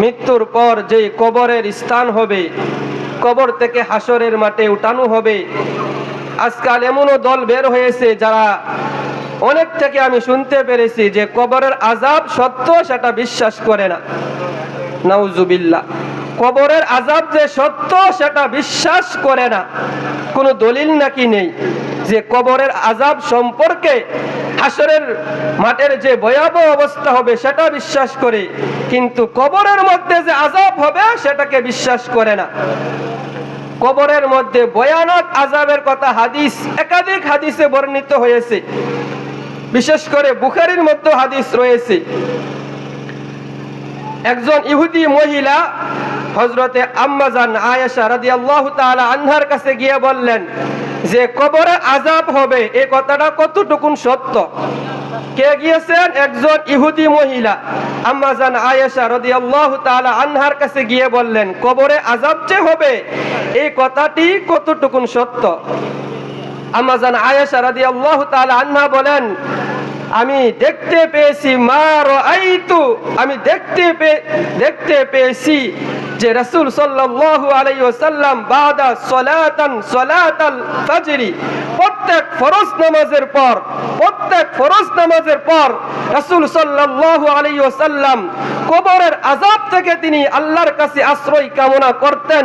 মৃত্যুর পর যেই কবরের স্থান হবে, কবর থেকে হাসরের মাঠে উঠানো হবে। আজকাল এমনও দল বের হয়েছে যারা অনেক থেকে আমি শুনতে পেরেছি যে কবরের আজাব সত্য সেটা বিশ্বাস করে না। নাউজুবিল্লাহ। কবরের আজাব যে সত্য সেটা বিশ্বাস করে না। কোনো দলিল নাকি নেই যে কবরের আজাব সম্পর্কে হাসরের মাঠের যে ভয়াবহ অবস্থা হবে, সেটা বিশ্বাস করে। কিন্তু কবরের মধ্যে যে আজাব হবে, সেটাকে বিশ্বাস করে না। কবরের মধ্যে ভয়ানক আজাবের কথা হাদিস, একাধিক হাদিসে বর্ণিত হয়েছে। বিশেষ করে বুখারির মধ্যে হাদিস রয়েছে। একজন ইহুদি মহিলা হজরতে আম্মাজান আয়েশা রাদি আল্লাহ আনহার কাছে গিয়ে বললেন যে কবরে আজাব হবে এই কথাটা কতটুকুন সত্য? কে গিয়েছেন? একজন ইহুদি মহিলা। আম্মাজান আয়েশা রদি আল্লাহ তালা আনহার কাছে গিয়ে বললেন, কবরে আজাব যে হবে, এই কথাটি কতটুকুন সত্য? আম্মাজান আয়েশা রাদি আল্লাহ তালা আনহা বলেন, আমি দেখতে পেয়েছি মার আইতু আমি দেখতে দেখতে পেয়েছি যে রাসূল সাল্লাল্লাহু আলাইহি ওয়াসাল্লাম বাদা সলাতান সলাতাল ফাজরি, প্রত্যেক ফরজ নামাজের পর, প্রত্যেক ফরজ নামাজের পর রাসূল সাল্লাল্লাহু আলাইহি ওয়াসাল্লাম কবরের আযাব থেকে তিনি আল্লাহর কাছে আশ্রয় কামনা করতেন।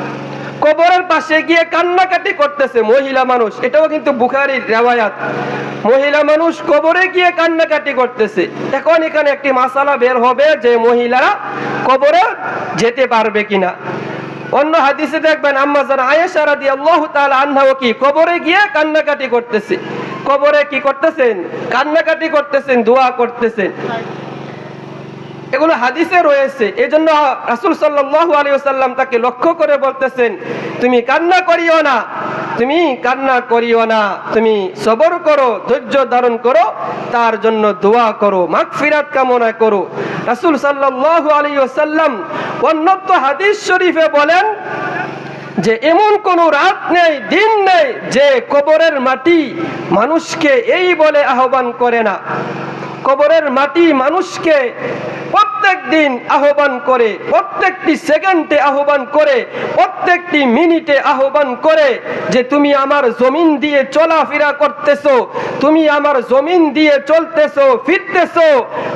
কবরের পাশে গিয়ে কান্নাকাটি করতেছে মহিলা মানুষ। এটাও কিন্তু বুখারির রেওয়ায়াত। মহিলা মানুষ কবরে গিয়ে কান্নাকাটি করতেছে। এখন এখানে একটি মাসালা বের হবে যে মহিলা কবরে যেতে পারবে কিনা। অন্য হাদিসে দেখবেন আম্মা যারা আয়েশা রাদিয়াল্লাহু তাআলা আনহাও কি কবরে গিয়ে কান্নাকাটি করতেছে। কবরে কি করতেছেন? কান্নাকাটি করতেছেন, দোয়া করতেছেন। এগুলো হাদিসে রয়েছে। এই জন্য রাসুল ওয়াসাল্লাম তাকে লক্ষ্য করে বলতেছেন, তুমি কান্না করিও না, তুমি কান্না করিও না, তুমি সবর করো, ধৈর্য ধারণ করো, তার জন্য দোয়া করো, মাগফিরাত কামনা করো। রাসূল সাল্লাল্লাহু আলাইহি ওয়াসাল্লাম অন্যত্র হাদিস শরীফে বলেন যে, এমন কোন রাত নেই, দিন নেই যে কবরের মাটি মানুষকে এই বলে আহ্বান করে না। কবরের মাটি মানুষকে প্রত্যেক দিন আহ্বান করে, প্রত্যেকটি সেকেন্ডে আহ্বান করে, প্রত্যেকটি মিনিটে আহ্বান করে যে তুমি আমার জমিন দিয়ে চলাফেরা করতেছো, তুমি আমার জমিন দিয়ে চলতেছো, ফিরতেছো।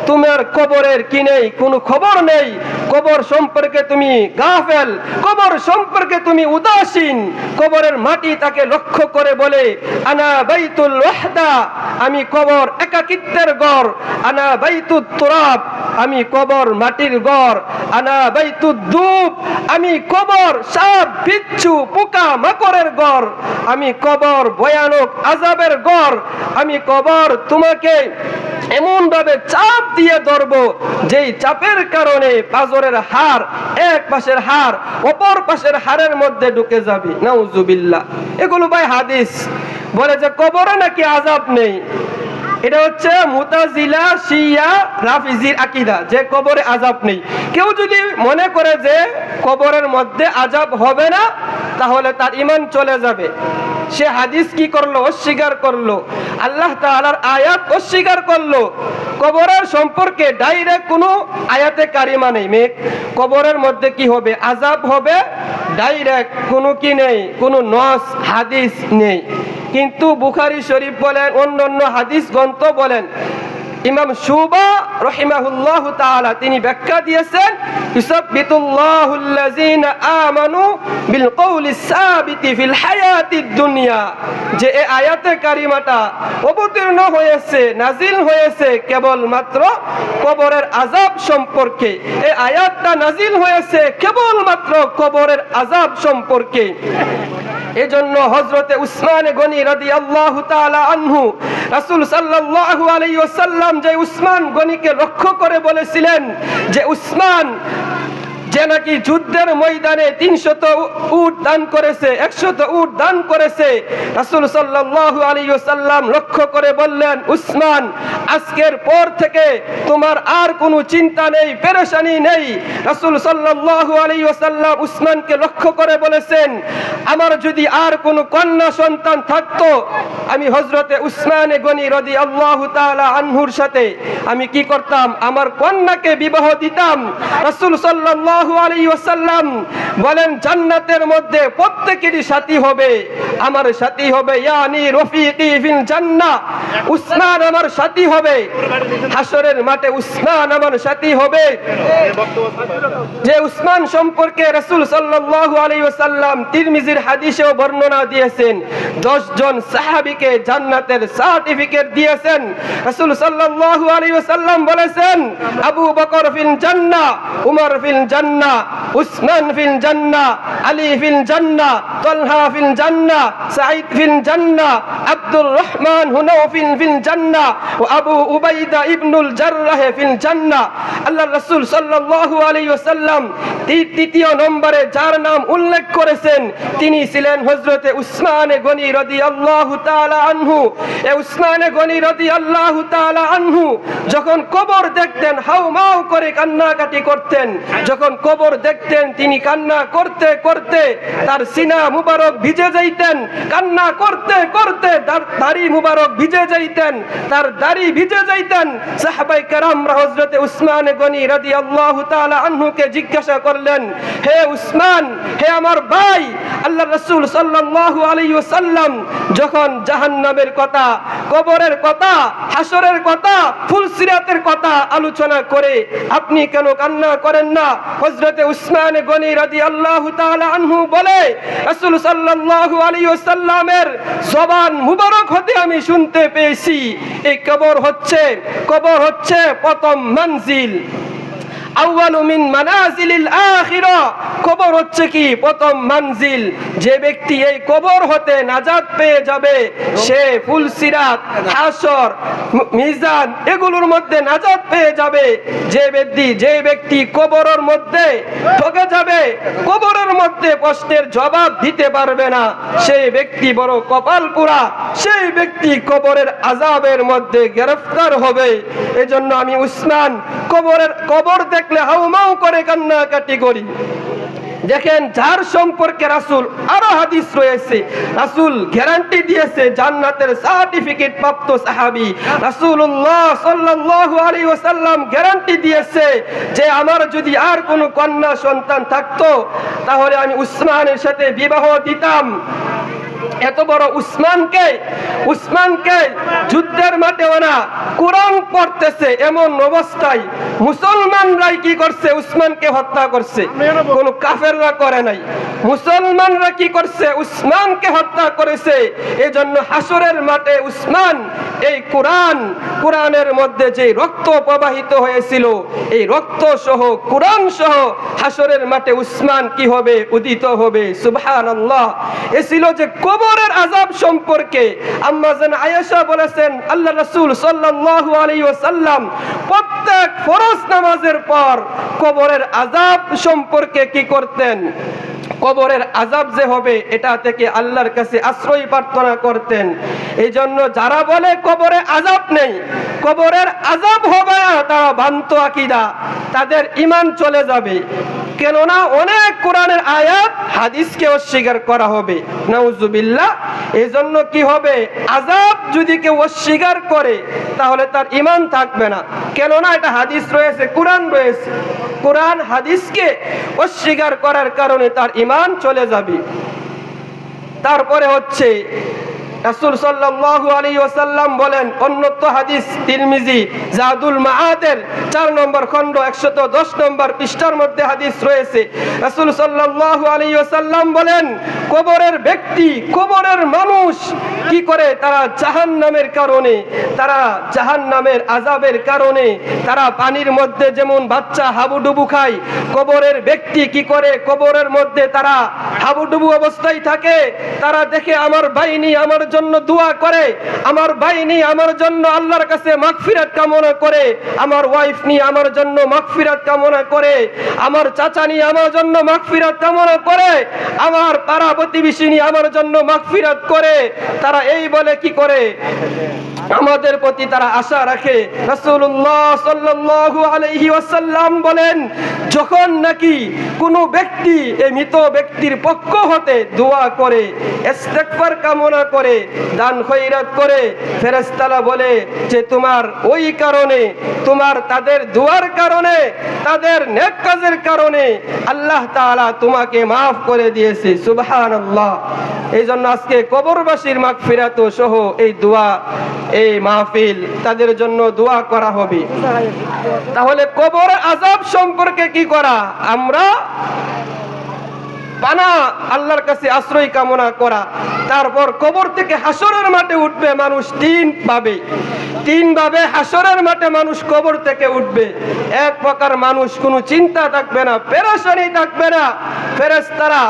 তোমার কবরের কি নেই? কোনো খবর নেই? কবর সম্পর্কে তুমি গাফেল, কবর সম্পর্কে তুমি উদাসীন। কবরের মাটি তাকে লক্ষ্য করে বলে, আনা বাইতুল আমি কবর একাকিত্বের গড় আনা বাইতুত তুরাব, আমি কবর মাটির গড়। আনা বাইতুদ দুব, আমি কবর সাপ, বিচ্ছু, পোকা, মাকড়ের গড়। আমি কবর ভয়ানক আজাবের গড়। আমি কবর তোমাকে এমন ভাবে চাপ দিয়ে ধরব, যেই চাপের কারণে পাজরের হার এক পাশের হার অপর পাশের হারের মধ্যে ঢুকে যাবে। নাউজুবিল্লাহ। এগুলো ভাই হাদিস। বলে যে কবরে নাকি আজাব নেই। এটা হচ্ছে মুতাজিলা, শিয়া, রাফিজির আকিদা। যে কবরে আজাব নেই। কেউ যদি মনে করে যে কবরের মধ্যে আজাব হবে না, তাহলে তার ইমান চলে যাবে। সে হাদিস কি করল? অস্বীকার করল। আল্লাহ তাআলার আয়াত অস্বীকার করল। কবরের সম্পর্কে ডাইরেক্ট কোনো আয়াতে কারিমা নেই। মেঘ, কবরের মধ্যে কি হবে? আজাব হবে ডাইরেক্ট কোনো কি নেই? কোনো নস, হাদিস নেই। কিন্তু বুখারি শরীফ বলেন অন্য অন্য হাদিস গ্রন্থ বলেন, ইমাম শুবা রহিমাহুল্লাহ তাআলা তিনি ব্যাখ্যা দিয়েছেন ইউসাব্বিতুল্লাহুল্লাযিনা আমানু বিল কওলি সাবিতি ফিল হায়াতিদ দুনিয়া। যে এই আয়াতে কারিমাটা অবতীর্ণ হয়েছে নাজিল হয়েছে কেবল মাত্র কবরের আজাব সম্পর্কে। এই আয়াতটা নাজিল হয়েছে কেবল মাত্র কবরের আজাব সম্পর্কে। এজন্য হজরতে উসমান গনি রাদি আল্লাহ আনহু রাসুল সাল্লাহ আলাই ওয়াসাল্লাম যে উসমান গনিকে লক্ষ্য করে বলেছিলেন যে উসমান যে নাকি যুদ্ধের ময়দানে তিনশত উট দান করেছে, একশত উট দান করেছে। রাসূল সাল্লাল্লাহু আলাইহি ওয়াসাল্লাম লক্ষ্য করে বললেন, উসমান, আজকের পর থেকে তোমার আর কোনো চিন্তা নেই, পেরেশানি নেই। রাসূল সাল্লাল্লাহু আলাইহি ওয়াসাল্লাম উসমানকে লক্ষ্য করে বলেছেন, আমার যদি আর কোনো কন্যা সন্তান থাকতো, আমি হযরতে উসমানে গনি রদি আল্লাহ তাআলা আনহুর সাথে, আমি কি করতাম? আমার কন্যাকে বিবাহ দিতাম। রাসূল বলেন, জান্নাতের মধ্যে প্রত্যেকেরই সাথী হবে। আমার সাথী হবে উসমান আমার সাথী হবে। হাসরের মাঠে উসমান আমার সাথী হবে। যে উসমান সম্পর্কে রাসূল সাল্লাল্লাহু আলাইহি তিরমিজির হাদিসেও বর্ণনা দিয়েছেন 10 জন জান্নাতের সার্টিফিকেট দিয়েছেন। বলেছেন, আবু বকর ফিল জান্নাহ উমর উসমান ফিল জান্নাহ, আলী ফিল জান্নাহ, তালহা ফিল জান্নাহ, সাঈদ ফিল জান্নাহ, আব্দুর রহমান ফিল জান্নাহ ও আবু উবাইদা ইবনুল ফিল আল্লাহ রাসূল সাল্লাল্লাহু আলাইহি ওয়াসাল্লাম তৃতীয় নম্বরে যার নাম উল্লেখ করেছেন, তিনি ছিলেন হযরতে উসমানে গনি রাদিয়াল্লাহু তাআলা আনহু। এ উসমানে গনি রাদিয়াল্লাহু তাআলা আনহু যখন কবর দেখতেন, হাউমাউ করে কান্নাকাটি করতেন, যখন কবর দেখতেন তিনি কান্না করতে করতে তার সিনা মুবারক ভিজে যাইতেন। কান্না করতে করতে তার দাড়ি মুবারক ভিজে যাইতেন, তার দাড়ি ভিজে যাইতেন। সাহাবাই কারাম উসমান গনি জিজ্ঞাসা করলেন, হে উসমান, হে আমার ভাই আল্লাহ যখন জাহান্নামের কথা, কবরের কথা হাসরের কথা কথা আলোচনা করে আপনি কেন কান্না করেন না? হযরতে উসমান গনি রাদিয়াল্লাহু তাআলা আনহু বলে, রাসূল সাল্লাল্লাহু আলাইহি ওয়াসাল্লামের জবান মুবারক হতে আমি শুনতে পেয়েছি। এই কবর হচ্ছে কবর হচ্ছে প্রথম মঞ্জিল। কবর হচ্ছে কি? প্রথম মঞ্জিল যে ব্যক্তি এই কবর হতে পেয়ে যাবে, সে মিজান, এগুলোর মধ্যে পেয়ে যাবে। যে ব্যক্তি যে ব্যক্তি কবরের মধ্যে ঠকে যাবে, কবরের মধ্যে প্রশ্নের জবাব দিতে পারবে না। সেই ব্যক্তি বড় কপাল পুরা সেই ব্যক্তি কবরের আজাবের মধ্যে গ্রেফতার হবে। এজন্য আমি উসমান, কবরের, কবর দেখলে হাউমাউ করে কান্নাকাটি করি। দেখেন, যার সম্পর্কে রাসূল আরও হাদিস রয়েছে। রাসূল গ্যারান্টি দিয়েছে জান্নাতের সার্টিফিকেট প্রাপ্ত সাহাবী। রাসূলুল্লাহ সাল্লাল্লাহু আলাইহি ওয়াসাল্লাম গ্যারান্টি দিয়েছে যে আমার যদি আর কোনো কন্যা সন্তান থাকতো, তাহলে আমি উসমানের সাথে বিবাহ দিতাম। এত বড় উসমানকে উসমানকে যুদ্ধের মাঠে ওনা কোরআন পড়তেছে এমন অবস্থায় মুসলমানরাই কি করছে? উসমানকে হত্যা করছে। কোন কাফেররা করে নাই। মুসলমানরা কি করছে? উসমানকে হত্যা করেছে। এজন্য হাসরের মাঠে উসমান এই কোরআন, কোরআনের মধ্যে যে রক্ত প্রবাহিত হয়েছিল, এই রক্ত সহ, কোরআন সহ হাসরের মাঠে উসমান কি হবে? উদিত হবে। সুবহানাল্লাহ। এ ছিল যে কবরের আজাব সম্পর্কে আম্মা জান আয়েশা বলেছেন আল্লাহ রাসূল সাল্লাল্লাহু আলাইহি ওয়াসাল্লাম প্রত্যেক ফরজ নামাজের পর কবরের আজাব সম্পর্কে কি করতেন? কবরের আজাব যে হবে এটা থেকে আল্লাহর কাছে আশ্রয় প্রার্থনা করতেন। এই জন্য যারা বলে কবরে আজাব নেই কবরের আজাব হবে না, তারা বান্ত আকিদা তাদের ইমান চলে যাবে। কেননা অনেক কোরআনের আয়াত হাদিসকে অস্বীকার করা হবে। নাউজুবিল্লাহ এই জন্য কি হবে? আজাব যদি কেউ অস্বীকার করে, তাহলে তার ইমান থাকবে না। কেননা এটা হাদিস রয়েছে, কোরআন রয়েছে। কোরআন হাদিসকে অস্বীকার করার কারণে তার ইমান চলে যাবে। তারপরে হচ্ছে রাসূল সাল্লাল্লাহু আলাইহি ওয়াসাল্লাম বলেন, অন্যত্র হাদিস, তিরমিজি, জাদুল মাআদের 4 নম্বর খণ্ড 110 নম্বর পৃষ্ঠার মধ্যে হাদিস রয়েছে। রাসূল সাল্লাল্লাহু আলাইহি ওয়াসাল্লাম বলেন, কবরের ব্যক্তি, কবরের মানুষ কি করে? তারা জাহান্নামের কারণে, তারা জাহান্নামের আযাবের কারণে, তারা পানির মধ্যে যেমন বাচ্চা হাবুডুবু খায়, কবরের ব্যক্তি কি করে? কবরের মধ্যে তারা হাবুডুবু অবস্থায় থাকে। তারা দেখে, আমার বাহিনী আমার জন্য দোয়া করে, আমার নিয়ে আমার জন্য আল্লাহর কাছে মাগফিরাত কামনা করে, আমার ওয়াইফ নিয়ে আমার জন্য মাগফিরাত কামনা করে, আমার চাচা নিয়ে আমার জন্য মাগফিরাত কামনা করে, আমার পাড়া প্রতিবেশী নিয়ে আমার জন্য মাগফিরাত করে। তারা এই বলে কি করে? আমাদের প্রতি তারা আশা রাখে। বলেন, যখন নাকি কোনো ব্যক্তি এই মৃত ব্যক্তির পক্ষ হতে দোয়া করে কামনা করে, দান খয়রাত করে, ফেরেশতারা বলে যে তোমার ওই কারণে, তোমার তাদের দোয়ার কারণে, তাদের নেক কাজের কারণে আল্লাহ তাআলা তোমাকে মাফ করে দিয়েছে। সুবহানাল্লাহ। এই জন্য আজকে কবরবাসীর মাগফিরাত সহ এই দোয়া, এই মাহফিল, তাদের জন্য দোয়া করা হবে। তাহলে কবর আজাব সম্পর্কে কি করা? আমরা পানা আল্লাহর কাছে আশ্রয় কামনা করা। তারপর কবর থেকে হাসরের মাঠে উঠবে, মানুষ তিন ভাবে। তিন ভাবে হাসরের মাঠে মানুষ কবর থেকে উঠবে। এক প্রকার মানুষ, কোনো চিন্তা থাকবে না, পেরেশানি থাকবে না। ফেরেশতারা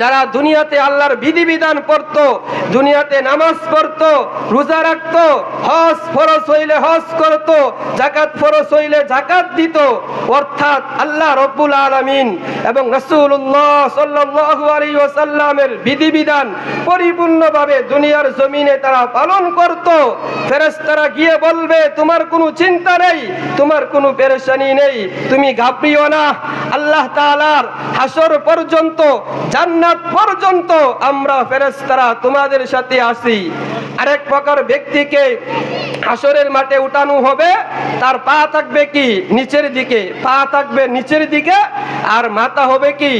যারা দুনিয়াতে আল্লাহর বিধিবিধান পড়তো, দুনিয়াতে নামাজ পড়তো, রোজা রাখতো, হজ ফরজ হইলে হজ করতো জাকাত ফরজ হইলে জাকাত দিত, অর্থাৎ আল্লাহ রব্বুল আলামিন এবং রাসূলুল্লাহ বিধিবিধান পরিপূর্ণভাবে দুনিয়ার জমিনে তারা পালন করত। গিয়ে বলবে, তোমার কোনো চিন্তা নেই, তোমার কোনো পেরেশানি নেই, তুমি ঘাবড়িও না। আল্লাহ হাসর পর্যন্ত, জান্নাত পর্যন্ত আমরা ফেরেশতারা তোমাদের সাথে আসি। আরেক প্রকার ব্যক্তিকে হাসরের মাঠে উঠানো হবে, তার পা থাকবে কি নিচের দিকে? পা থাকবে নিচের দিকে, আর মাথা হবে কি?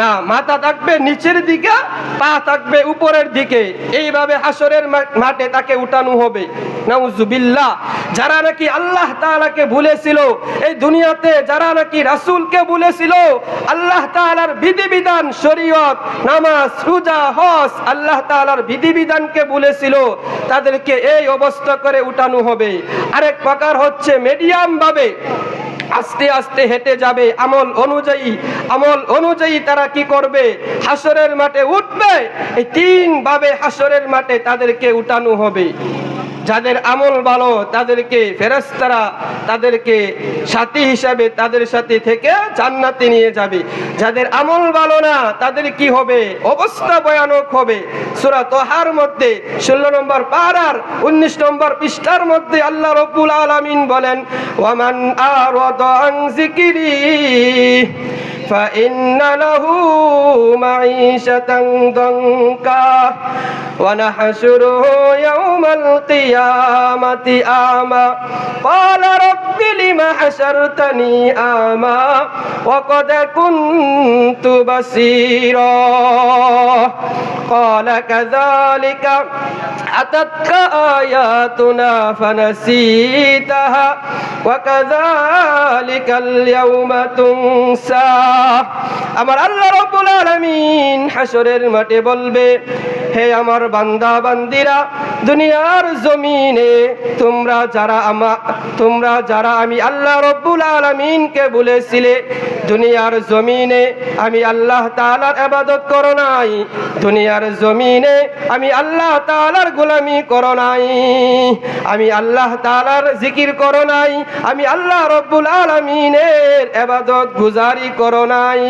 না, মাথা থাকবে নিচের দিকে, পা থাকবে উপরের দিকে। এইভাবে হাসরের মাঠে তাকে উঠানো হবে। নাউজুবিল্লাহ, যারা নাকি আল্লাহ তাআলাকে ভুলেছিল, এই দুনিয়াতে যারা নাকি রাসূলকে ভুলেছিল, আল্লাহ তাআলার বিধিবিধান, শরীয়ত, নামাজ, রোজা, হজ, আল্লাহ তাআলার বিধিবিধানকে ভুলেছিল, তাদেরকে এই অবস্থা করে উঠানো হবে। আরেক প্রকার হচ্ছে মিডিয়াম ভাবে আস্তে আস্তে হেঁটে যাবে আমল অনুযায়ী। আমল অনুযায়ী তারা কি করবে? হাসরের মাঠে উঠবে। এই তিন ভাবে হাসরের মাঠে তাদেরকে উঠানো হবে। যাদের আমল ভালো, তাদেরকে ফেরেশতারা তাদেরকে সাথী হিসাবে তাদের সাথে থেকে জান্নাতে নিয়ে যাবে। যাদের আমল ভালো না, তাদের কি হবে? অবস্থা ভয়ানক হবে। সুরা তোহার মধ্যে ষোলো নম্বর পাড়ার উনিশ নম্বর পৃষ্ঠার মধ্যে আল্লাহ রব্বুল আলামিন বলেন ওয়ামান যিকরি فإن له معيشة ضنكا ونحشره يوم القيامة أعمى قال رب لم حشرتني أعمى وقد كنت بصيرا قال كذلك أتتك آياتنا فنسيتها وكذلك اليوم تنسى আমার আল্লাহ রব্বুল আলামিন হাসরের মাঠে বলবে হে আমার বান্দা বান্দিরা দুনিয়ার জমিনে তোমরা যারা আমা তোমরা যারা আমি আল্লাহ রব্বুল আলামিনকে বলেছিলে দুনিয়ার জমিনে আমি আল্লাহ তাআলার ইবাদত করো নাই দুনিয়ার জমিনে আমি আল্লাহ তাআলার গোলামি করো নাই। আমি আল্লাহ তাআলার জিকির করো নাই। আমি আল্লাহ রব্বুল আলামিনের ইবাদত গুজারি করো নাই।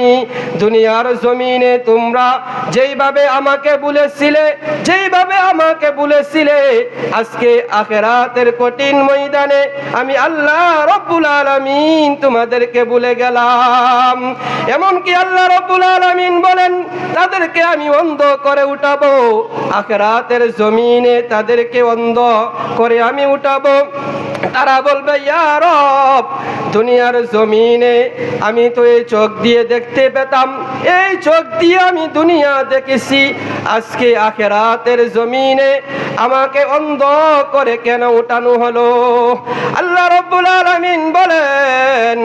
দুনিয়ার জমিনে তোমরা যেইভাবে আমাকে বলেছিলে, যেইভাবে আমাকে বলেছিলে, আজকে আখেরাতের কঠিন ময়দানে আমি আল্লাহ রব্বুল আলামিন তোমাদেরকে বলে গেলাম। এমনকি আল্লাহ রব্বুল আলামিন বলেন, তাদেরকে আমি অন্ধ করে উঠাবো। আখেরাতের জমিনে তাদেরকে অন্ধ করে আমি উঠাবো। তারা বলবে দুনিয়ার জমিনে আমি তো এই চোখ দিয়ে দেখতে পেতাম। এই চোখ দিয়ে আমি দুনিয়া দেখেছি। আজকে আখেরাতের জমিনে আমাকে অন্ধ করে কেন উঠানো হলো? আল্লাহ রব্বুল আলমিন বলেন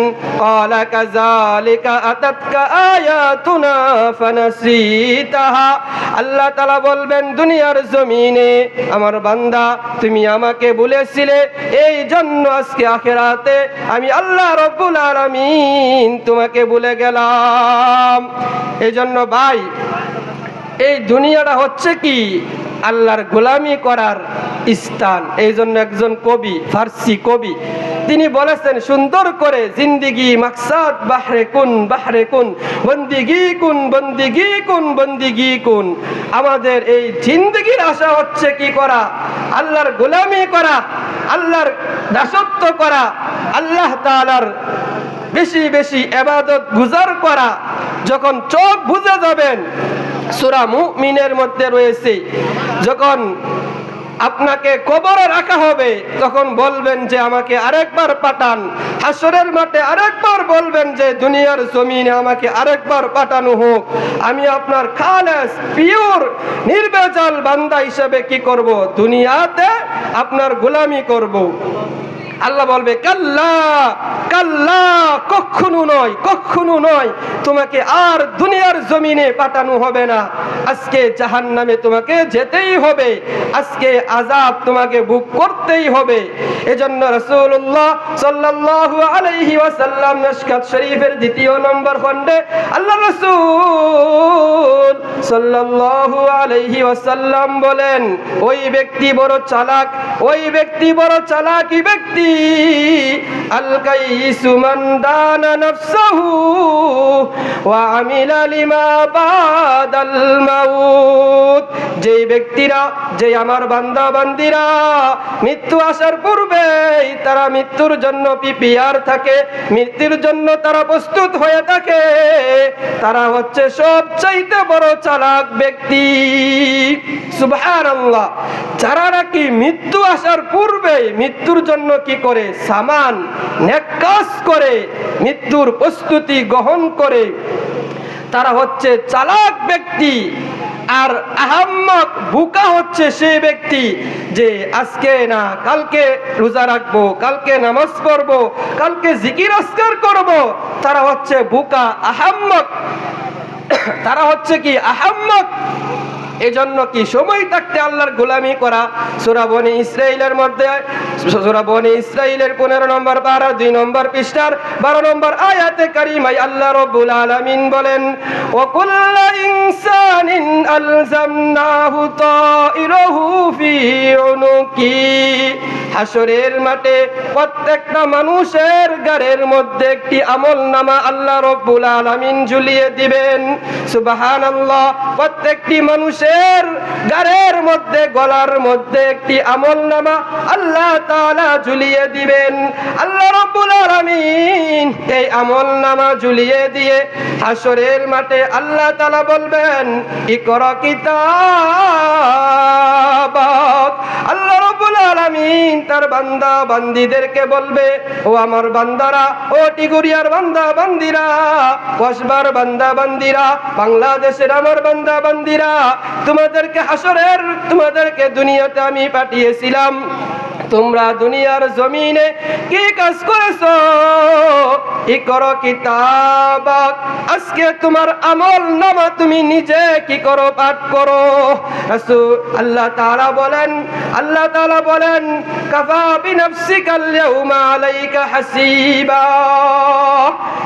আল্লাহ বলবেন, দুনিয়ার জমিনে আমার বান্দা, তুমি আমাকে বলেছিলে, এই জন্য আজকে আখেরাতে আমি আল্লাহ রব্বুল আলমিন তোমাকে বলে গেলাম। এই জন্য ভাই, এই দুনিয়াটা হচ্ছে কি? আল্লাহর গোলামি করার স্থান। এই জন্য একজন কবি, ফার্সি কবি, তিনি বলেছেন, সুন্দর করে জিন্দিগি মাকসাদ বাহরে কুন বাহরে কুন, বন্দিগি কুন বন্দিগি কুন বন্দিগি কুন। আমাদের এই জিন্দগির আশা হচ্ছে কি করা? আল্লাহর গোলামি করা, আল্লাহর দাসত্ব করা, আল্লাহ তালার বেশি বেশি এবাদত গুজার করা। যখন চোখ বুঝে যাবেন, সুরা মুমিনের মধ্যে রয়েছে, যখন আপনাকে কবরে রাখা হবে। তখন বলবেন যে, আমাকে আরেকবার পাঠান। হাসরের মাঠে আরেকবার বলবেন যে, দুনিয়ার জমিনে আমাকে আরেকবার পাঠানো হোক। আমি আপনার খালেস, পিওর, নির্বেজাল বান্দা হিসেবে কি করব? দুনিয়াতে আপনার গোলামি করব। আল্লাহ বলবে, কাল্লা কাল্লা, কখনো নয় কখনো নয়, তোমাকে আর দুনিয়ার জমিনে পাঠানো হবে না। আজকে জাহান নামে তোমাকে যেতেই হবে, আজকে আজাব তোমাকে বুক করতেই হবে। এজন্য রাসূলুল্লাহ সাল্লাল্লাহু আলাইহি ওয়াসাল্লাম মিশকাত শরীফের দ্বিতীয় নম্বর খণ্ডে আল্লাহ রাসূল সাল্লাল্লাহু আলাইহি ওয়াসাল্লাম বলেন, ওই ব্যক্তি বড় চালাক, ওই ব্যক্তি বড় চালাকি ব্যক্তি মান দানা নাফসাহু ওয়া আমিলা লিমা বাদাল মাউত। যেই ব্যক্তিরা যে আমার বান্দা বান্দিরা মৃত্যু আসার তারা মৃত্যুর জন্য পিপিআর থাকে, মৃত্যুর জন্য তারা প্রস্তুত হয়ে থাকে, তারা হচ্ছে সবচাইতে বড় চালাক ব্যক্তি। সুবহানাল্লাহ। যারা নাকি মৃত্যু আসার পূর্বেই মৃত্যুর জন্য কি করে, সামান নেকাজ করে, মৃত্যুর প্রস্তুতি গ্রহণ করে। তারা হচ্ছে চালাক ব্যক্তি, আর আহাম্মক বুকা হচ্ছে সেই ব্যক্তি যে আজকে না, কালকে রোজা রাখব, কালকে নামাজ পড়ব, কালকে জিকির আসকার করব। তারা হচ্ছে বুকা, আহাম্মক। তারা হচ্ছে কি, আহাম্মক। এজন্য কি সময় থাকতে আল্লাহর গোলামি করা? সুরাবনী ইসরায়েলের মধ্যে সুরাবনী ইসরায়েলের 15 নম্বর 12 দুই নম্বর পৃষ্ঠার 12 নম্বর আয়াতে কারিমাই আল্লাহ রব্বুল আলামিন বলেন ইনসানিন আলজামনাহু তাইরাহু ফি উনুকি। হাসরের মাঠে প্রত্যেকটা মানুষের গাড়ের মধ্যে একটি আমল নামা আল্লাহ রব্বুল আলামিন ঝুলিয়ে দিবেন। সুবহানাল্লাহ, প্রত্যেকটি মানুষের গাড়ের মধ্যে, গলার মধ্যে একটি আমল নামা আল্লাহ তাআলা ঝুলিয়ে দিবেন। আল্লাহ রব্বুল আলামিন এই আমল নামা ঝুলিয়ে দিয়ে হাসরের মাঠে আল্লাহ তালা বলবেন, ইকরা কিতাবাক। আল্লাহ আলামিন তার বান্দা বান্দিদেরকে বলবে, ও আমার বান্দারা, ও টিগুরিয়ার বান্দা বান্দিরা, কসবার বান্দা বান্দিরা, বাংলাদেশের আমার বান্দা বান্দিরা, তোমাদেরকে হাসরের তোমাদেরকে দুনিয়াতে আমি পাঠিয়েছিলাম। তোমরা দুনিয়ার জমিনে কি কাজ করেছ? ই করো কিতাবাক আজকে তোমার আমল নামা তুমি নিজে কি করো, পাঠ করো? আল্লাহ তাআলা বলেন, আল্লাহ তাআলা বলেন, কাফা হাসিবা।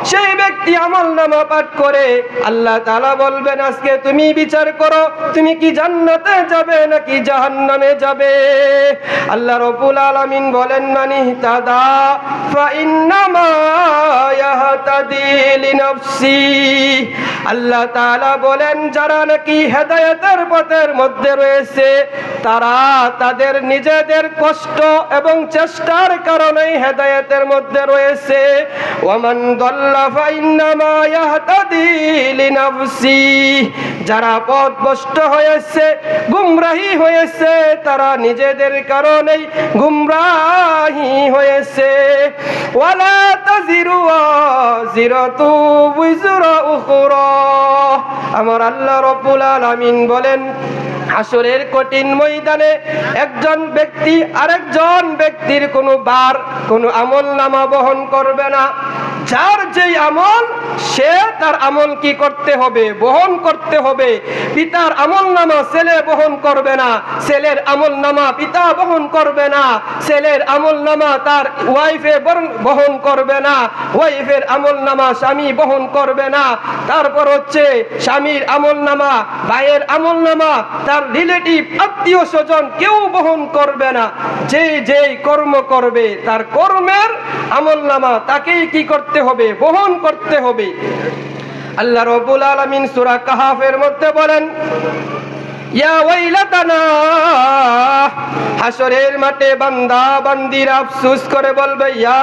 সেই ব্যক্তি আমল নামা পাঠ করে আল্লাহ তাআলা বলবেন, আজকে তুমি বিচার করো, তুমি কি জান্নাতে যাবে নাকি জাহান্নামে যাবে? আল্লাহ রব্বুল আলামিন বলেন মানি লিনাফসি। আল্লাহ বলেন যারা নাকি হেদায়েতের পথের মধ্যে রয়েছে তারা তাদের নিজেদের কষ্ট এবং চেষ্টার কারণেই হেদায়েতের মধ্যে রয়েছে। ওয়ামান দাল্লা ফা ইন্নামা ইয়াহতাদি লিনাফসি। যারা পথভ্রষ্ট হয়েছে, গুমরাহি হয়েছে, তারা নিজেদের কারণেই গুমরাহি হয়েছে। ওয়ালা তাজিরু ওয়াজিরাতু উযরা উখরা। আমার আল্লাহ রাব্বুল আলামিন বলেন হাসরের কঠিন ময়দানে একজন ব্যক্তি আরেকজন ব্যক্তির কোনো বার কোনো আমল নামা বহন করবে না। যার যেই আমল, সে তার আমল কি করতে হবে? বহন করতে হবে। পিতার আমল নামা ছেলে বহন করবে না। ছেলের আমল নামা পিতা বহন করবে না। ছেলের আমল নামা তার ওয়াইফে বহন করবে না। ওয়াইফের আমল নামা স্বামী বহন করবে না। তারপর হচ্ছে স্বামীর আমল নামা, ভাইয়ের আমল নামা, তার রিলেটিভ আত্মীয় স্বজন কেউ বহন করবে না। যে যেই কর্ম করবে, তার কর্মের আমল নামা তাকেই কি করতে হবে? বহন করতে হবে। আল্লাহ রবুল আলমিন সুরা কাহাফের মধ্যে বলেন হাসরের মাঠে বান্দা বান্দির আফসোস করে বলবে, ইয়া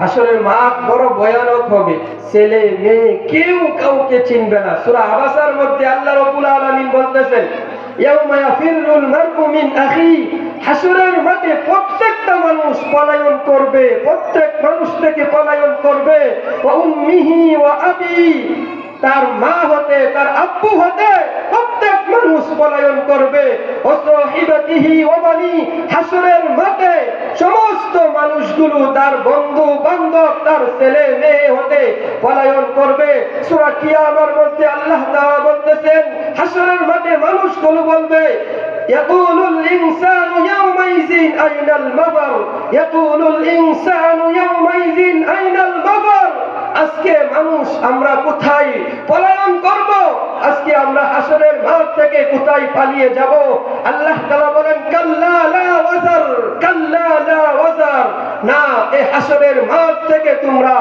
হাসরের মাঠ বড় ভয়ানক হবে। ছেলে, মেয়ে, কেউ কাউকে চিনবে না। সূরা আবাসার মধ্যে আল্লাহ রাব্বুল আলামিন বলতেছেন, ইয়াউমা আখি। হাসরের মাঠে প্রত্যেকটা মানুষ পলায়ন করবে প্রত্যেক মানুষ থেকে পলায়ন করবে। ও মিহি ও আবি। তার মা হতে তার আব্বু হতে প্রত্যেক মানুষ পলায়ন করবে অসহিবতিহি ওবানি হাসরের মাঠে সমস্ত মানুষগুলো তার বন্ধু বান্ধব তার ছেলে মেয়ে হতে পলায়ন করবে সূরা কিয়ামার মধ্যে আল্লাহ তাআলা বলতেছেন হাসরের মাঠে মানুষগুলো বলবে يقول الإنسان يومئذ أين المفر يقول الإنسان يومئذ أين المفر আজকে মানুষ আমরা কোথায় পলায়ন করব? আজকে আমরা হাসরের মাঠ থেকে কোথায় পালিয়ে যাব? আল্লাহ তাআলা বলেন, কাল্লা লা ওয়াজার, কাল্লা লা ওয়াজার। না এই হাসরের মাঠ থেকে তোমরা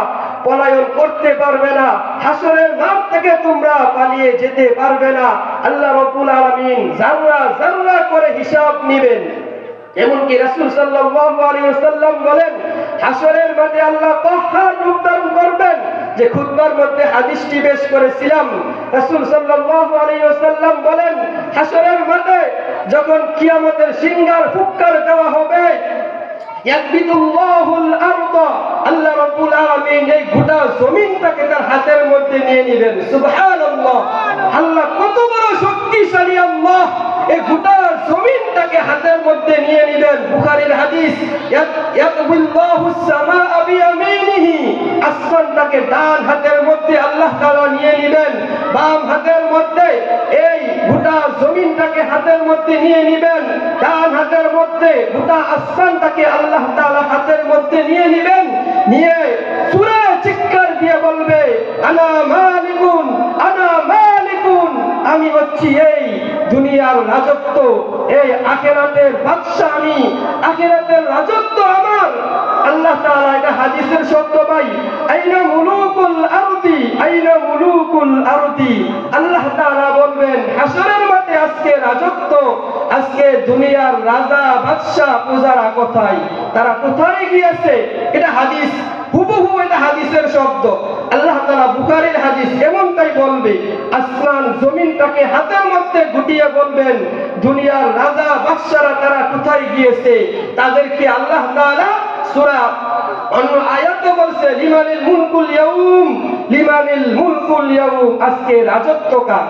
পলায়ন করতে পারবে না। হাসরের মাঠ থেকে তোমরা পালিয়ে যেতে পারবে না। আল্লাহ রাব্বুল আলামিন জাররা জাররা করে হিসাব নেবেন এমনকি রাসূল ওয়াসাল্লাম বলেন হাসরের মাঠে আল্লাহ কহার রূপ করবেন। যে খুতবার মধ্যে হাদিসটি পেশ করেছিলাম, রাসূল সাল্লাল্লাহু আলাইহি বলেন হাসরের মাঠে যখন কিয়ামতের সিঙ্গার ফুৎকার দেওয়া হবে আল্লাহ কত বড় শক্তিশালী আল্লাহ। এই গোটা জমিনটাকে হাতের মধ্যে নিয়ে নেবেন। বুখারীর হাদিস বিয়ামিনিহি। ডান হাতের মধ্যে আল্লাহ তাআলা নিয়ে বাম হাতের মধ্যে এই গোটা জমিনটাকে হাতের মধ্যে নিয়ে ডান হাতের মধ্যে গোটা আল্লাহ তাআলা হাতের মধ্যে নিয়ে নিয়ে চিৎকার দিয়ে বলবে, আনা মালিকুন আনা মালিকুন, আমি হচ্ছি এই দুনিয়ার রাজত্ব, এই আখেরাতের বাদশা আমি। আখেরাতের রাজত্ব আমার। আল্লাহ তাআলা এটা হাদিসের শব্দ ভাই। আইনা মুলুকুল আরদি, আইনা মুলুকুল আরদি। আল্লাহ তাআলা বলবেন, হাসরের মাঠে আজকে রাজত্ব, আজকে দুনিয়ার রাজা, বাদশা পূজারা কোথায় তারা কোথায় গিয়েছে? এটা হাদিস হুবহু এটা হাদিসের শব্দ। আল্লাহ তাআলা বুখারীর হাদিস বলবে, আসমান জমিনটাকে হাতের মধ্যে গুটিয়ে বলবেন, দুনিয়ার রাজা বাদশারা তারা কোথায় গিয়েছে? তাদেরকে আল্লাহ তাআলা সূরা অন্য আয়াতে বলছে, লিমানিল মুলকুল ইয়াউম, লিমানিল মুলকুল ইয়াউম, আজকে রাজত্ব কার?